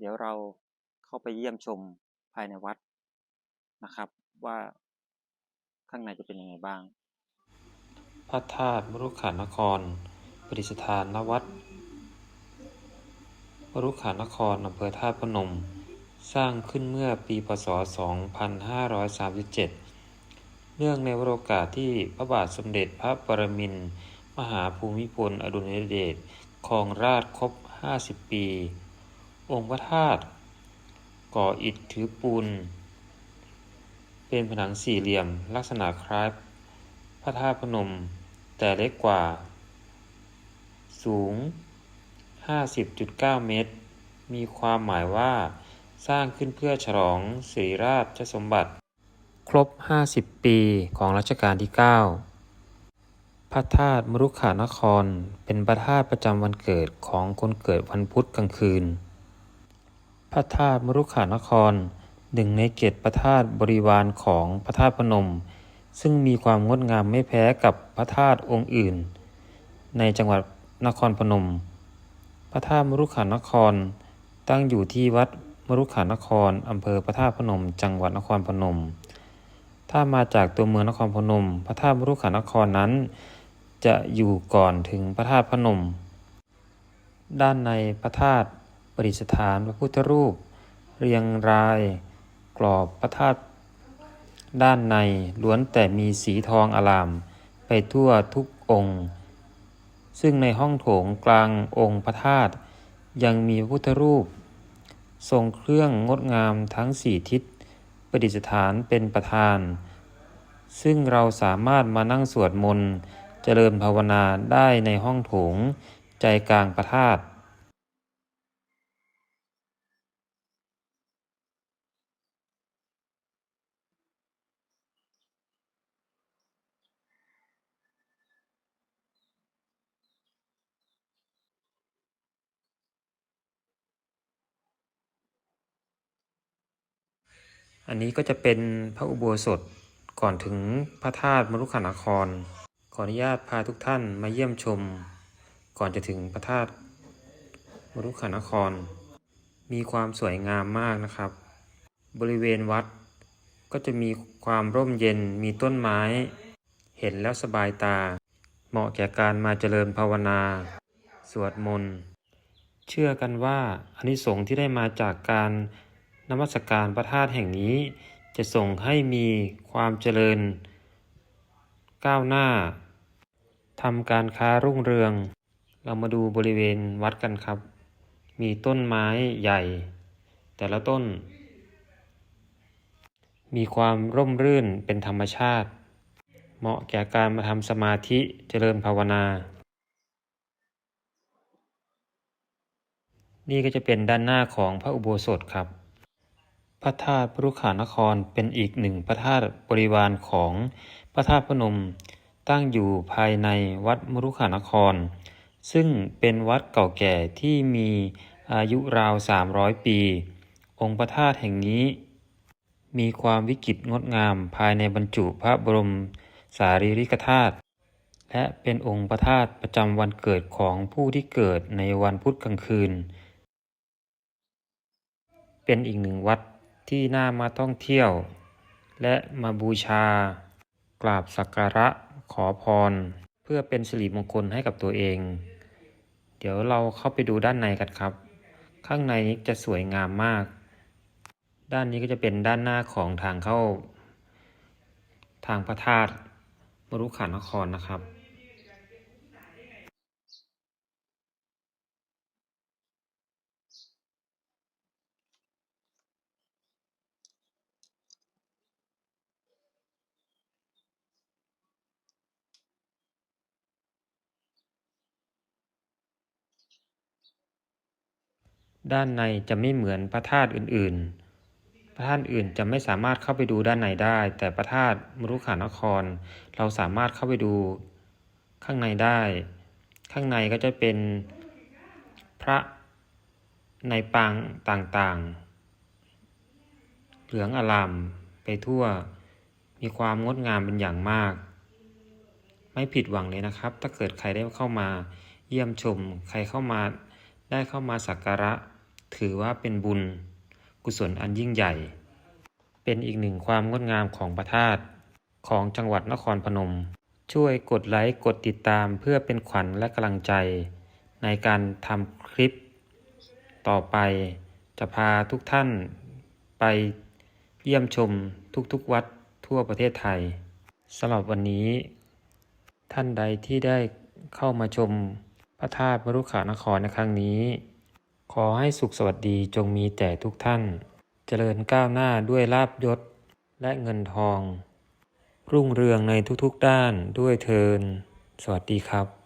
เดี๋ยวเราเข้าไปเยี่ยมชมภายในวัดนะครับว่าข้างในจะเป็นยังไงบ้าง พระธาตุมรุขานคร ประดิษฐานณวัดมรุขานครอำเภอธาตุพนม สร้างขึ้นเมื่อปีพศ 2537 เนื่องในวโรกาสที่พระบาทสมเด็จพระปรมินทรมหาภูมิพลอดุลยเดชครองราชย์ครบ 50 ปี องค์พระธาตุก่ออิฐถือปูน เป็นผนังสี่เหลี่ยมลักษณะคล้ายพระธาตุพนม แต่เล็กกว่า สูง 50.9 เมตร มีความหมายว่าสร้างขึ้นเพื่อฉลองสิริราชสมบัติ ครบ 50 ปีของรัชกาลที่ 9 พระธาตุมรุขานคร เป็นพระธาตุประจำวันเกิดของคนเกิดวันพุธกลางคืน พระธาตุมรุขานครหนึ่งในเกตพระธาตุบริวารของพระธาตุพนม ซึ่งมีความงดงามไม่แพ้กับพระธาตุองค์อื่น ในจังหวัดนครพนม พระธาตุมรุขานคร ตั้งอยู่ที่วัดมรุขานครอำเภอพระธาตุพนม จังหวัดนครพนม ถ้ามาจากตัวเมืองนครพนม พระธาตุมรุขานครนั้น จะอยู่ก่อนถึงพระธาตุพนม ด้านในพระธาตุ ประดิษฐานพระพุทธรูป เรียงรายกรอบพระธาตุด้านในล้วนแต่มีสีทองอลาม ไปทั่วทุกองค์ ซึ่งในห้องโถงกลางองค์พระธาตุยังมีพระพุทธรูป ทรงเครื่องงดงามทั้งสี่ทิศประดิษฐานเป็นประธาน ซึ่งเราสามารถมานั่งสวดมนต์เจริญภาวนาได้ในห้องโถงใจกลางพระธาตุ อันนี้ก็จะเป็นพระอุโบสถก่อนถึงพระธาตุมรุขานคร ขออนุญาตพาทุกท่านมาเยี่ยมชม ก่อนจะถึงพระธาตุมรุขานคร มีความสวยงามมากนะครับ บริเวณวัดก็จะมีความร่มเย็นมีต้นไม้ เห็นแล้วสบายตา เหมาะแก่การมาเจริญภาวนา สวดมนต์ เชื่อกันว่าอานิสงส์ที่ได้มาจากการ นมัสการพระธาตุแห่งนี้ จะส่งให้มีความเจริญ ก้าวหน้าทำการค้ารุ่งเรือง เรามาดูบริเวณวัดกันครับ มีต้นไม้ใหญ่ แต่ละต้น มีความร่มรื่นเป็นธรรมชาติ เหมาะแก่การมาทำสมาธิเจริญภาวนา นี่ก็จะเป็นด้านหน้าของพระอุโบสถครับ พระธาตุพรุขานครเป็นอีกหนึ่งพระธาตุบริวารของพระธาตุพนม ตั้งอยู่ภายในวัดมรุขานคร ซึ่งเป็นวัดเก่าแก่ที่มีอายุราว 300 ปี องค์พระธาตุแห่งนี้ มีความวิจิตรงดงามภายในบรรจุพระบรมสารีริกธาตุและเป็นองค์พระธาตุประจำวันเกิดของผู้ที่เกิดในวันพุธกลางคืน เป็นอีกหนึ่งวัด ที่น่ามาท่องเที่ยว และมาบูชา กราบสักการะขอพร เพื่อเป็นสิริมงคลให้กับตัวเอง เดี๋ยวเราเข้าไปดูด้านในกันครับ ข้างในนี้จะสวยงามมาก ด้านนี้ก็จะเป็นด้านหน้าของทางเข้า ทางพระธาตุมรุขานครนะครับ ด้านในจะไม่เหมือนพระธาตุอื่นๆ พระธาตุอื่นจะไม่สามารถเข้าไปดูด้านในได้ แต่พระธาตุมรุขานคร เราสามารถเข้าไปดูข้างในได้ ข้างในก็จะเป็นพระในปางต่างๆ เหลืองอลามไปทั่ว มีความงดงามเป็นอย่างมาก ไม่ผิดหวังเลยนะครับ ถ้าเกิดใครได้เข้ามาเยี่ยมชม ใครเข้ามาได้เข้ามาสักการะ ถือว่าเป็นบุญกุศลอันยิ่งใหญ่ เป็นอีกหนึ่งความงดงามของพระธาตุของจังหวัดนครพนม ช่วยกดไลค์กดติดตามเพื่อเป็นขวัญและกำลังใจ ในการทำคลิป ต่อไปจะพาทุกท่านไปเยี่ยมชมทุกๆวัดทั่วประเทศไทยสำหรับวันนี้ ท่านใดที่ได้เข้ามาชมพระธาตุวรุขานครในครั้งนี้ ขอให้สุขสวัสดีจงมีแต่ทุกท่าน เจริญก้าวหน้าด้วยลาบยศและเงินทอง รุ่งเรืองในทุกๆด้านด้วยเทิน สวัสดีครับ